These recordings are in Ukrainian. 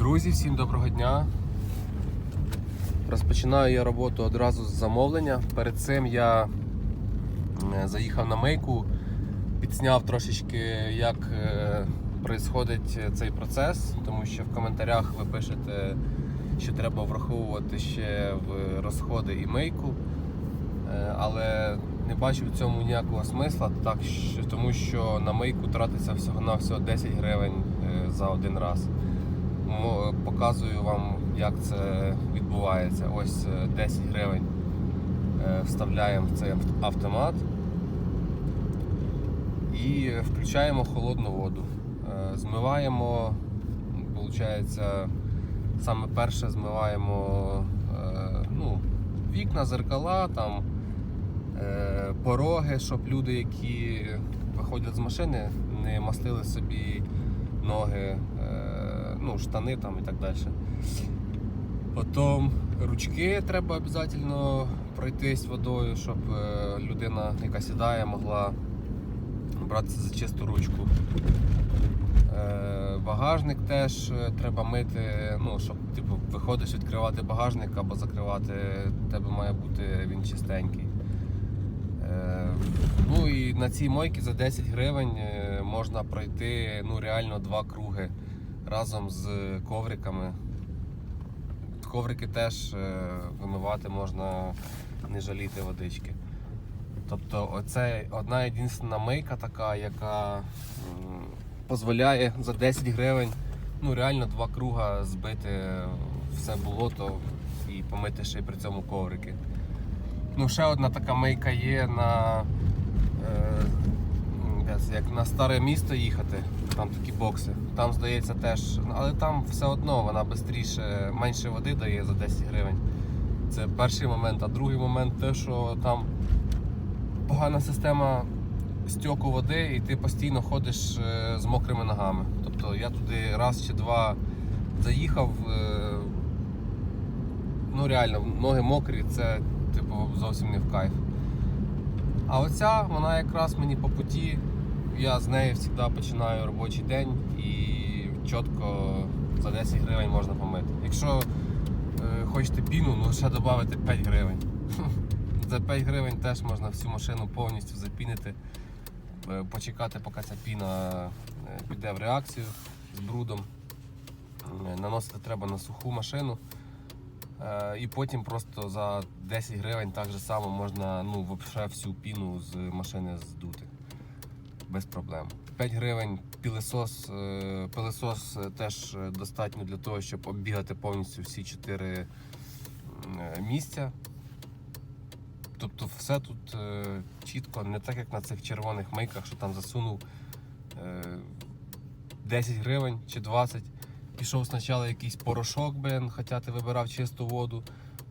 Друзі, всім доброго дня. Розпочинаю я роботу одразу з замовлення. Перед цим я е, заїхав на мейку, підсняв трошечки, як відбувається цей процес, тому що в коментарях ви пишете, що треба враховувати ще в розходи і мейку. Е, Але не бачу в цьому ніякого смисла, так, тому що на мийку тратиться всього-навсього 10 гривень е, за один раз. Показую вам, як це відбувається. Ось е, 10 гривень е, вставляємо в цей автомат і включаємо холодну воду. Е, Змиваємо, виходить, саме перше змиваємо е, ну, вікна, зеркала, там, е, пороги, щоб люди, які виходять з машини, не мастили собі ноги, е, ну, штани там і так далі. Потім ручки треба обов'язково пройтись водою, щоб е, людина, яка сідає, могла братися за чисту ручку. Е, Багажник теж е, треба мити, ну, щоб типу, виходиш відкривати багажник або закривати, тебе має бути він чистенький. Ну і на цій мойці за 10 гривень можна пройти ну, реально два круги разом з ковриками. Коврики теж е, вимивати можна не жаліти водички. Тобто оце одна єдина мийка така, яка дозволяє за 10 гривень ну, реально два круга збити все болото і помити ще й при цьому коврики. Ну, ще одна така мийка є на, е, це, як на старе місто їхати, там такі бокси. Там здається теж, але там все одно вона швидше, менше води дає за 10 гривень. Це перший момент. А другий момент те, що там погана система стьоку води, і ти постійно ходиш е, з мокрими ногами. Тобто я туди раз чи два заїхав. е, Ну реально, ноги мокрі, це типу зовсім не в кайф. А оця, вона якраз мені по путі. Я з нею завжди починаю робочий день і чітко за 10 гривень можна помити. Якщо е, хочете піну, ну ще додати 5 гривень. За 5 гривень теж можна всю машину повністю запінити, е, почекати, поки ця піна е, піде в реакцію з брудом. Е, Наносити треба на суху машину. І потім просто за 10 гривень так же само можна ну, всю піну з машини здути. Без проблем. 5 гривень пилесос, е, пилесос е, теж е, достатньо для того, щоб оббігати повністю всі 4 місця. Тобто все тут чітко, не так як на цих червоних мийках, що там засунув е, 10 гривень чи 20. Пішов спочатку якийсь порошок, блин, хоча ти вибирав чисту воду.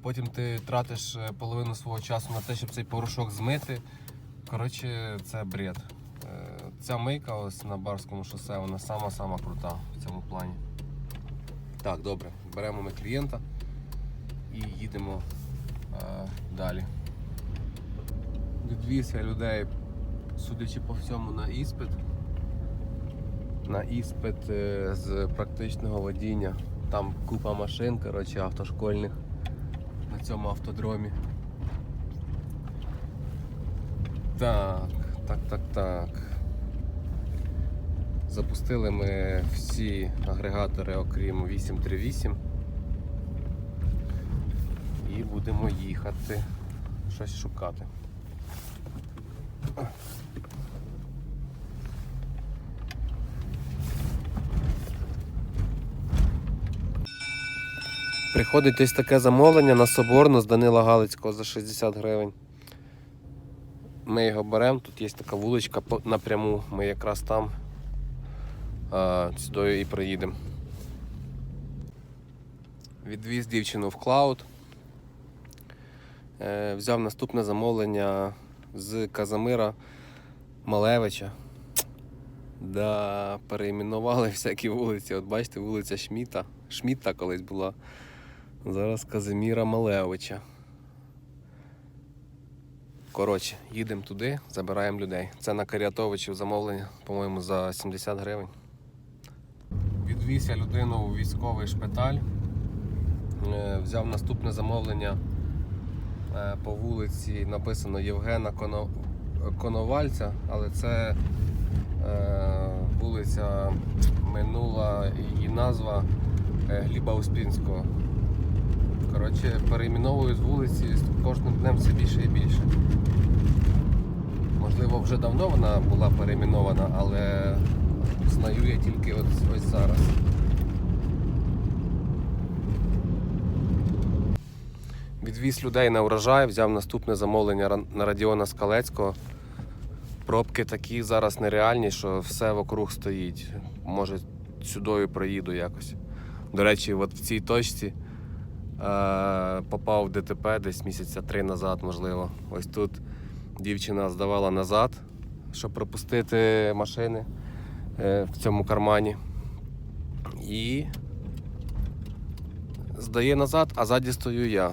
Потім ти тратиш половину свого часу на те, щоб цей порошок змити. Коротше, це бред. Ця мийка ось на барському шосе, вона сама-сама крута в цьому плані. Так, добре, беремо ми клієнта і їдемо е, далі. Відвіз людей, судячи по всьому, на іспит. На іспит е, з практичного водіння. Там купа машин, коротше, автошкольних на цьому автодромі. Так, так, так, так. Запустили ми всі агрегатори, окрім 838. І будемо їхати. Щось шукати. Приходить десь таке замовлення на Соборну з Данила Галицького за 60 гривень. Ми його беремо, тут є така вуличка напряму, ми якраз там сюди і приїдемо. Відвіз дівчину в клауд. Е, взяв наступне замовлення з Казимира Малевича. Да, перейменували всякі вулиці. От бачите, вулиця Шміта. Шміта колись була. Зараз Казиміра Малевича. Коротше, їдемо туди, забираємо людей. Це на Карятовичів замовлення, по-моєму, за 70 гривень. Відвіз я людину у військовий шпиталь. Е, Взяв наступне замовлення е, по вулиці написано Євгена Коно... Коновальця, але це е, вулиця минула і назва Гліба Успінського. Коротше, перейменовують вулиці кожним днем все більше і більше. Можливо, вже давно вона була перейменована, але знаю я тільки ось, ось зараз. Відвіз людей на урожай, взяв наступне замовлення на Радіона Скалецького. Пробки такі зараз нереальні, що все вокруг стоїть. Може, сюди проїду якось. До речі, от в цій точці е, попав в ДТП десь місяця три назад, можливо. Ось тут дівчина здавала назад, щоб пропустити машини в цьому кармані. І здає назад, а ззаді стою я.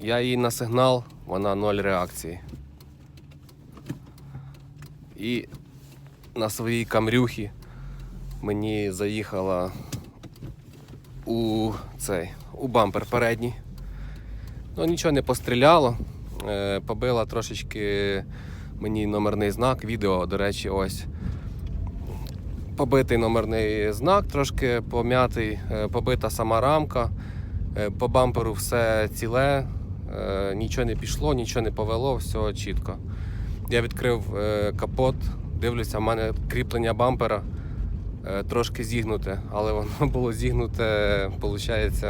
Я їй на сигнал, вона ноль реакції. І на своїй камрюхі мені заїхала у цей у бампер передній. Ну нічого не постріляло. Е, побила трошечки мені номерний знак, відео, до речі, ось. Побитий номерний знак, трошки пом'ятий, е, побита сама рамка. Е, По бамперу все ціле, е, нічого не пішло, нічого не повело, все чітко. Я відкрив капот, дивлюся, в мене кріплення бампера трошки зігнуте, але воно було зігнуте, виходить,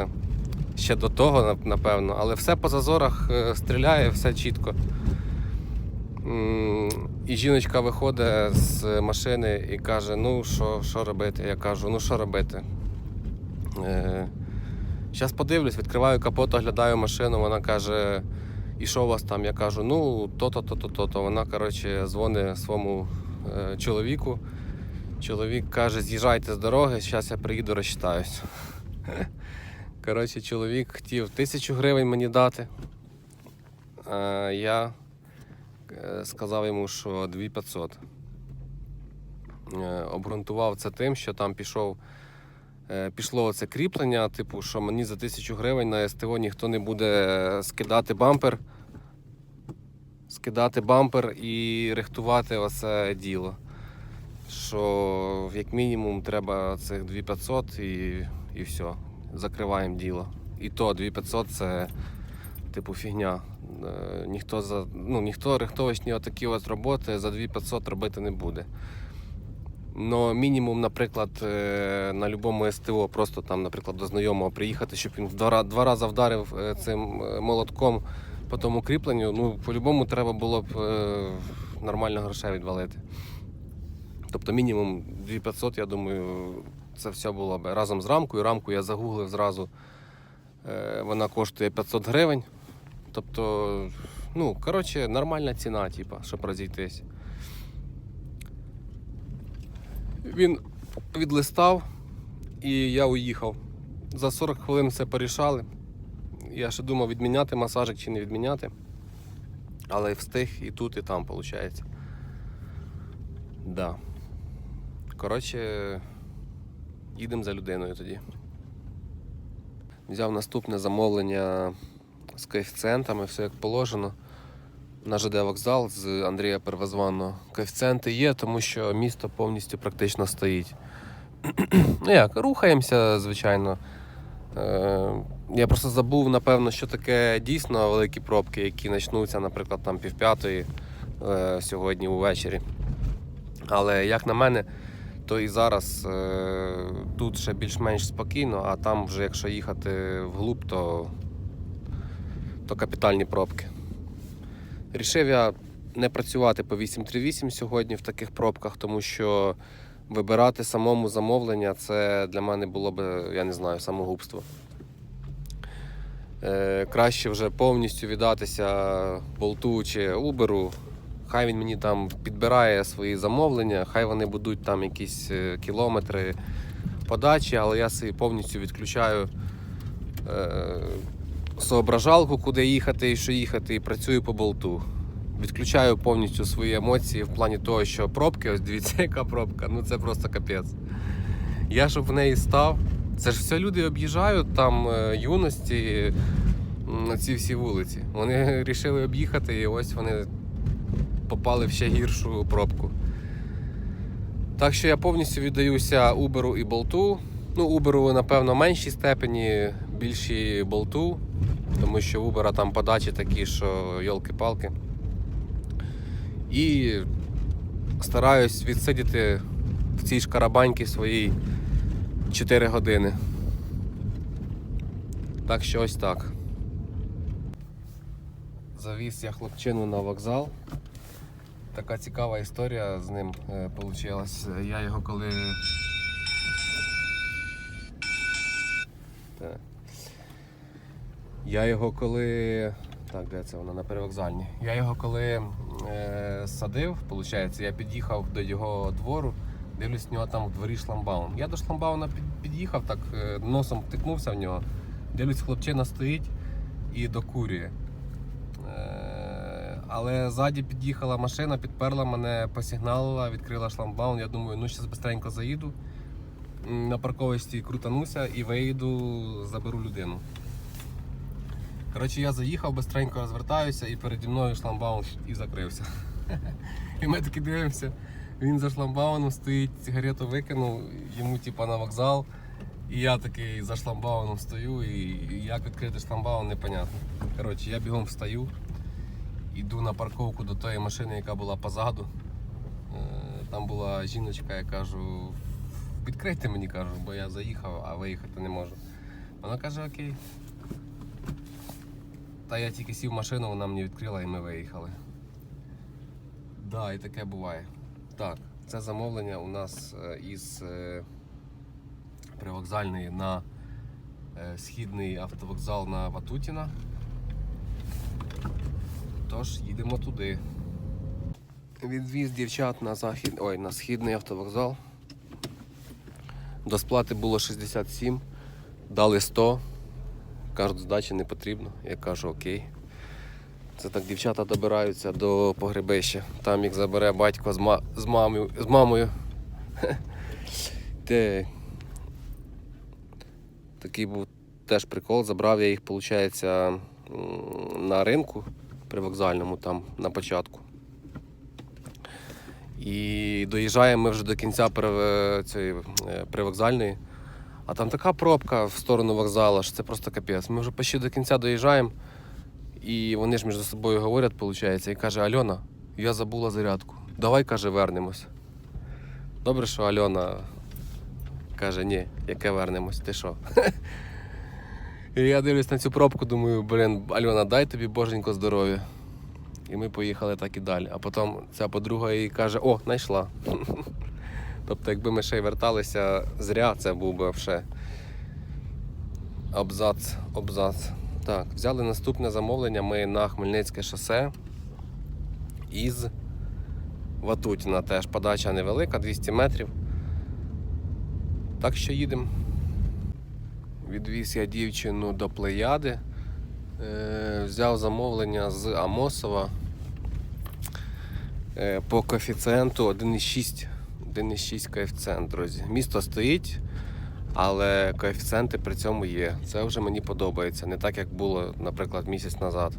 ще до того, напевно. Але все по зазорах стріляє, все чітко. І жіночка виходить з машини і каже: ну що, робити? Я кажу, ну що робити? Зараз подивлюсь, відкриваю капот, оглядаю машину, вона каже, і що у вас там? Я кажу, ну то-то, то-то, то-то. Вона, коротше, дзвонить своєму е, чоловіку. Чоловік каже, з'їжджайте з дороги, зараз я приїду, розчитаюсь. Коротше, чоловік хотів тисячу гривень мені дати. А я е, сказав йому, що 2500. Е, Обґрунтував це тим, що там пішов, е, пішло це кріплення, типу, що мені за тисячу гривень на СТО ніхто не буде скидати бампер, скидати бампер і рихтувати оце діло. Що як мінімум треба цих 2500 і, і все, закриваємо діло. І то 2500 це типу фігня. Е, Ніхто за ну, ніхто рихтовочні отакі от роботи за 2500 робити не буде. Но мінімум, наприклад, е, на будь-якому СТО, просто там, наприклад, до знайомого приїхати, щоб він два, два рази вдарив е, цим молотком по тому кріпленню, ну, по-любому треба було б нормально грошей відвалити. Тобто мінімум 2500, я думаю, це все було б разом з рамкою. Рамку я загуглив зразу. Вона коштує 500 гривень. Тобто, ну, коротше, нормальна ціна, типа, щоб розійтись. Він відлистав і я уїхав. За 40 хвилин все порішали. Я ще думав, відміняти масажик чи не відміняти. Але встиг і тут, і там, виходить. Да. Коротше, їдемо за людиною тоді. Взяв наступне замовлення з коефіцієнтами, все як положено. На ЖД вокзал з Андрія Первозванного. Коефіцієнти є, тому що місто повністю практично стоїть. ну як, рухаємося, звичайно. Е, я просто забув, напевно, що таке дійсно великі пробки, які почнуться, наприклад, там півп'ятої е, сьогодні увечері. Але як на мене, то і зараз е, тут ще більш-менш спокійно, а там вже якщо їхати вглуб, то, то капітальні пробки. Рішив я не працювати по 838 сьогодні в таких пробках, тому що вибирати самому замовлення це для мене було б, я не знаю, самогубство. Е, краще вже повністю віддатися болту чи Uber. Хай він мені там підбирає свої замовлення, хай вони будуть там якісь е, кілометри подачі, але я собі повністю відключаю е, соображалку, куди їхати і що їхати, і працюю по болту. відключаю повністю свої емоції в плані того, що пробки, ось дивіться, яка пробка, ну це просто капець. Я щоб в неї став. Це ж все люди об'їжджають там е, юності на ці всі вулиці. Вони вирішили об'їхати і ось вони попали в ще гіршу пробку. Так що я повністю віддаюся Uber і болту. Ну, Uber, напевно, в меншій степені, більшій болту, тому що в Uber там подачі такі, що йолки-палки. І стараюсь відсидіти в цій шкарабаньці своїй 4 години. Так що ось так. Завіз я хлопчину на вокзал. Така цікава історія з ним вийшла. Я його коли. Так. Я його коли. Так, де це вона? На перевокзальні. Я його коли е, садив, виходить, я під'їхав до його двору, дивлюсь, в нього там в дворі шламбаун. Я до шламбауна під'їхав, так е, носом тикнувся в нього. Дивлюсь, хлопчина стоїть і докурює. Е, але ззаді під'їхала машина, підперла мене, посигналила, відкрила шламбаун. Я думаю, ну зараз швидко заїду. На парковості крутануся і виїду, заберу людину. Коротше, я заїхав, бистренько розвертаюся і переді мною шламбаун і закрився. І ми таки дивимося. Він за шламбауном стоїть, сигарету викинув, йому типа на вокзал. І я такий за шламбауном стою, і і як відкрити шламбаун, непонятно. Коротше, я бігом встаю, йду на парковку до тої машини, яка була позаду. Е, Там була жіночка, я кажу, відкрийте мені, кажу, бо я заїхав, а виїхати не можу. Вона каже, окей. Та я тільки сів в машину, вона мені відкрила і ми виїхали. Да, і таке буває. Так, це замовлення у нас е, із е, привокзальної на е, східний автовокзал на Ватутіна. Тож їдемо туди. Відвіз дівчат на захід. Ой, на східний автовокзал. До сплати було 67, дали 100. Кажуть, здачі не потрібно. Я кажу, окей. Це так дівчата добираються до погребища. Там їх забере батько з, ма... з, мамою... з мамою. Такий був теж прикол. Забрав я їх, виходить, на ринку привокзальному там на початку. І доїжджаємо ми вже до кінця цієї е, привокзальної. А там така пробка в сторону вокзалу, що це просто капець. Ми вже почти до кінця доїжджаємо, і вони ж між собою говорять, виходить, і каже, Альона, я забула зарядку. Давай, каже, вернемось. Добре, що Альона каже, ні, яке вернемось, ти що? І я дивлюсь на цю пробку, думаю, блін, Альона, дай тобі боженько здоров'я. І ми поїхали так і далі. А потім ця подруга їй каже, о, знайшла. Тобто, якби ми ще й верталися зря, це був би ще абзац, абзац. Так, взяли наступне замовлення. Ми на Хмельницьке шосе із Ватутіна. Теж подача невелика, 200 метрів. Так що їдемо. Відвіз я дівчину до Плеяди. Е, взяв замовлення з Амосова е, по коефіцієнту 1,6. 1,6 коефіцієнт, друзі. Місто стоїть, але коефіцієнти при цьому є. Це вже мені подобається. Не так, як було, наприклад, місяць назад.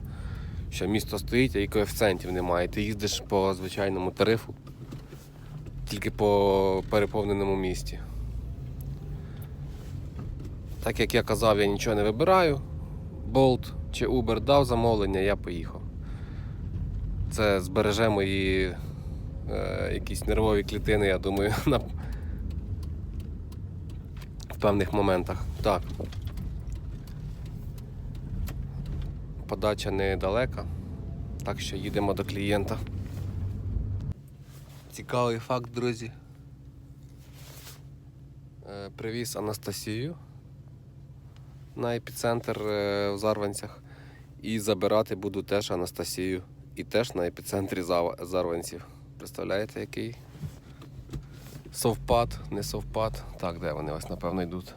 Що місто стоїть, а і коефіцієнтів немає. Ти їздиш по звичайному тарифу, тільки по переповненому місті. Так як я казав, я нічого не вибираю. Bolt чи Uber дав замовлення, я поїхав. Це збереже мої е, якісь нервові клітини, я думаю, на... в певних моментах. Так. Подача недалека, так що їдемо до клієнта. Цікавий факт, друзі. Е, Привіз Анастасію на епіцентр е, в Зарванцях. І забирати буду теж Анастасію. І теж на епіцентрі Зарванців. Представляєте, який совпад, не совпад. Так, де вони ось, напевно, йдуть.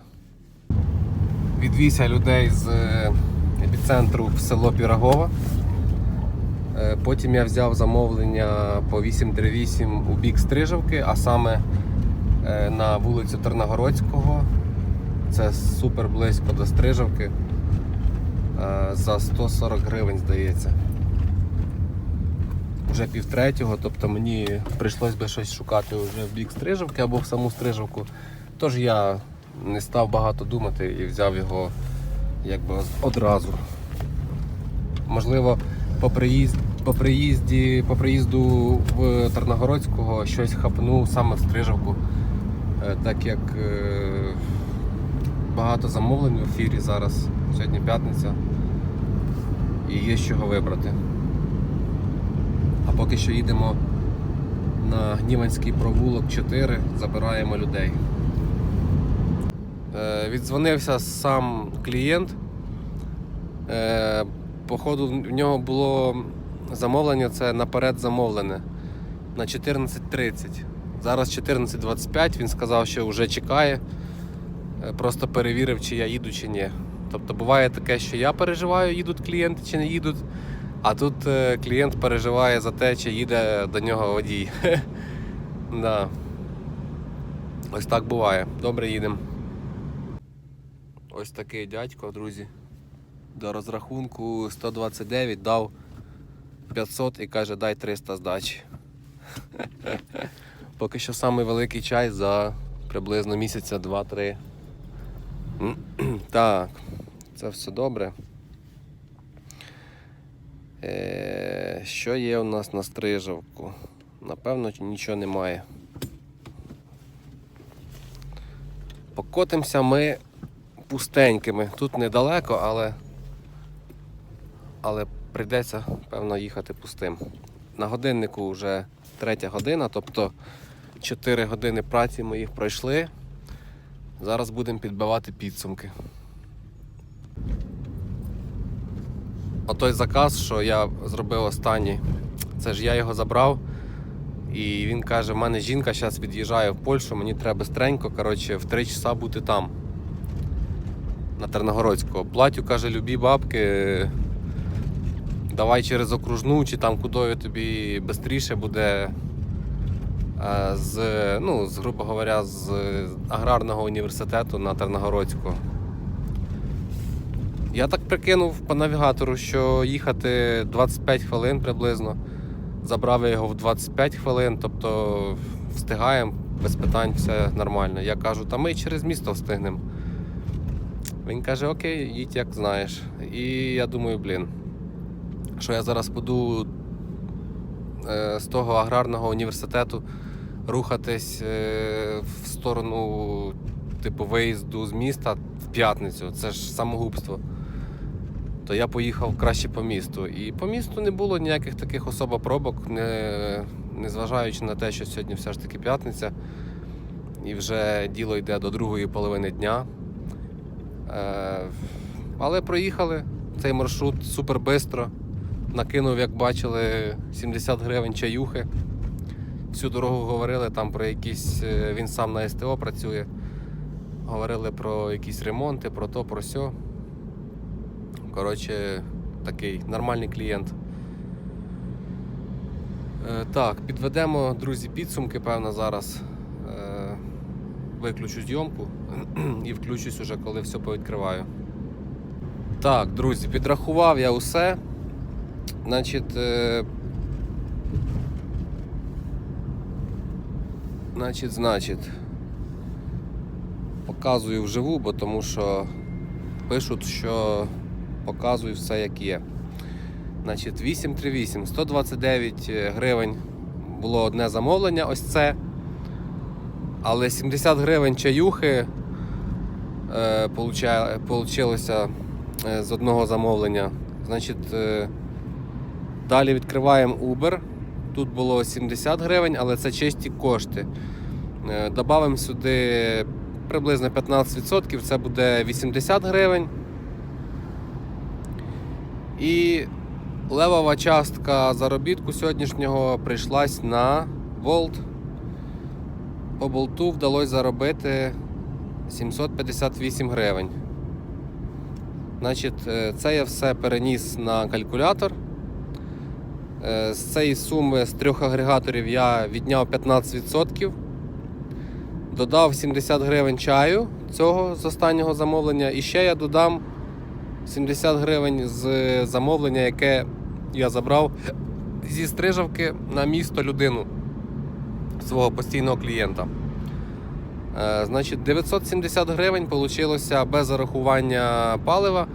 Відвізся людей з е, епіцентру в село Пірогова. Е, Потім я взяв замовлення по 838 у бік Стрижавки, а саме на вулицю Терногородського. Це супер близько до Стрижавки. Е, За 140 гривень, здається. Уже півтретього, тобто мені прийшлось би щось шукати вже в бік Стрижавки або в саму Стрижавку. Тож я не став багато думати і взяв його якби одразу. Можливо, по, приїзд, по, приїзді, по приїзду в Тарногородського щось хапну саме в Стрижавку, Е, так як е, багато замовлень в ефірі зараз, сьогодні п'ятниця, і є з чого вибрати. А поки що їдемо на Гніванський провулок 4, забираємо людей. Е, Віддзвонився сам клієнт. Е, Походу, в нього було замовлення, це наперед замовлене на 14.30. Зараз 14.25, він сказав, що вже чекає. Е, Просто перевірив, чи я їду, чи ні. Тобто буває таке, що я переживаю, їдуть клієнти чи не їдуть. А тут е, клієнт переживає за те, чи їде до нього водій. да. Ось так буває. Добре їдемо. Ось такий дядько, друзі. До розрахунку 129 дав 500 і каже, дай 300 здачі. Поки що самий великий чай за приблизно місяця 2-3. Так, це все добре. Е, що є у нас на стрижавку? Напевно, нічого немає. Покотимося ми пустенькими. Тут недалеко, але, але прийдеться, певно, їхати пустим. На годиннику вже третя година, тобто 4 години праці ми їх пройшли. Зараз будемо підбивати підсумки. Отой заказ, що я зробив останній, це ж я його забрав. І він каже: в мене жінка зараз від'їжджає в Польщу, мені треба стренько, коротше, в 3 часа бути там. На Терногородського. Платю, каже, любі бабки. Давай через окружну, чи там кудою тобі швидше буде з, ну, з, грубо говоря, з аграрного університету на Терногородську. Я так прикинув по навігатору, що їхати 25 хвилин приблизно. Забрав я його в 25 хвилин, тобто встигаємо, без питань, все нормально. Я кажу, та ми через місто встигнемо. Він каже, окей, їдь як знаєш. І я думаю, блін, що я зараз буду е, з того аграрного університету рухатись е, в сторону типу виїзду з міста в п'ятницю. Це ж самогубство. То я поїхав краще по місту. І по місту не було ніяких таких особо пробок, не, незважаючи на те, що сьогодні все ж таки п'ятниця. І вже діло йде до другої половини дня. Е, але проїхали цей маршрут супер бистро. Накинув, як бачили, 70 гривень чаюхи. Всю дорогу говорили там про якісь. е, Він сам на СТО працює. Говорили про якісь ремонти, про то, про сьо. Коротше, такий нормальний клієнт. Е, так, підведемо, друзі, підсумки, певно, зараз. Е, виключу зйомку і включусь уже, коли все повідкриваю. Так, друзі, підрахував я усе. Значить, значить, значить, показую вживу, бо тому що пишуть, що показую все як є. Значить, 838, 129 гривень було одне замовлення, ось це. Але 70 гривень чаюхи е, е, з одного замовлення. Значить, е, далі відкриваємо Uber. Тут було 70 гривень, але це чисті кошти. Е, Добавимо сюди приблизно 15%, це буде 80 гривень. І левова частка заробітку сьогоднішнього прийшлась на Volt. По болту вдалося заробити 758 гривень. Значить, е, це я все переніс на калькулятор. Е, З цієї суми з трьох агрегаторів я відняв 15%. Додав 70 гривень чаю цього з останнього замовлення. І ще я додам 70 гривень з замовлення, яке я забрав зі стрижавки на місто людину свого постійного клієнта. Е, Значить, 970 гривень вийшло без зарахування палива,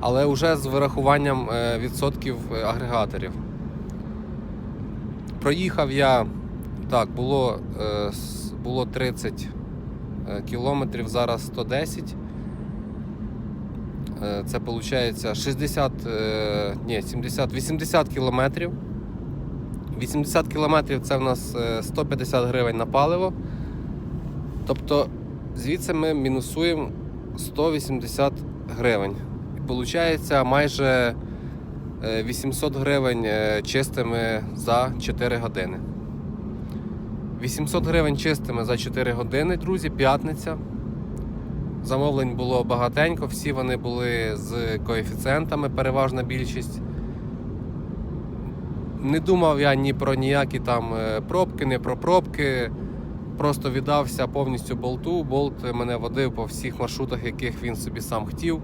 але вже з вирахуванням е, відсотків агрегаторів. Проїхав я, так, було, е, було 30 е, кілометрів, зараз 110. Е, Це виходить 60, е, ні, 70, 80 кілометрів. 80 кілометрів це в нас е, 150 гривень на паливо. Тобто звідси ми мінусуємо 180 гривень. І виходить майже 800 гривень е, чистими за 4 години. 800 гривень чистими за 4 години, друзі, п'ятниця. Замовлень було багатенько, всі вони були з коефіцієнтами, переважна більшість. Не думав я ні про ніякі там е, пробки, не про пробки. Просто віддався повністю болту. Болт мене водив по всіх маршрутах, яких він собі сам хотів.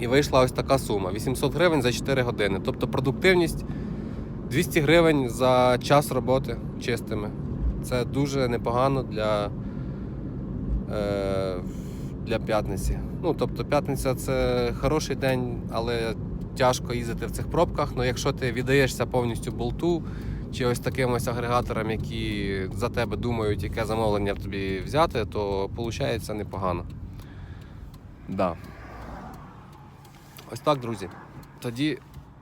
І вийшла ось така сума: 800 гривень за 4 години. Тобто продуктивність 200 гривень за час роботи чистими. Це дуже непогано для, е, для п'ятниці. Ну, тобто, п'ятниця це хороший день, але тяжко їздити в цих пробках. Ну, якщо ти віддаєшся повністю болту чи ось таким ось агрегаторам, які за тебе думають, яке замовлення тобі взяти, то виходить непогано. Да. Ось так, друзі. Тоді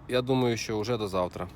я думаю, що вже до завтра.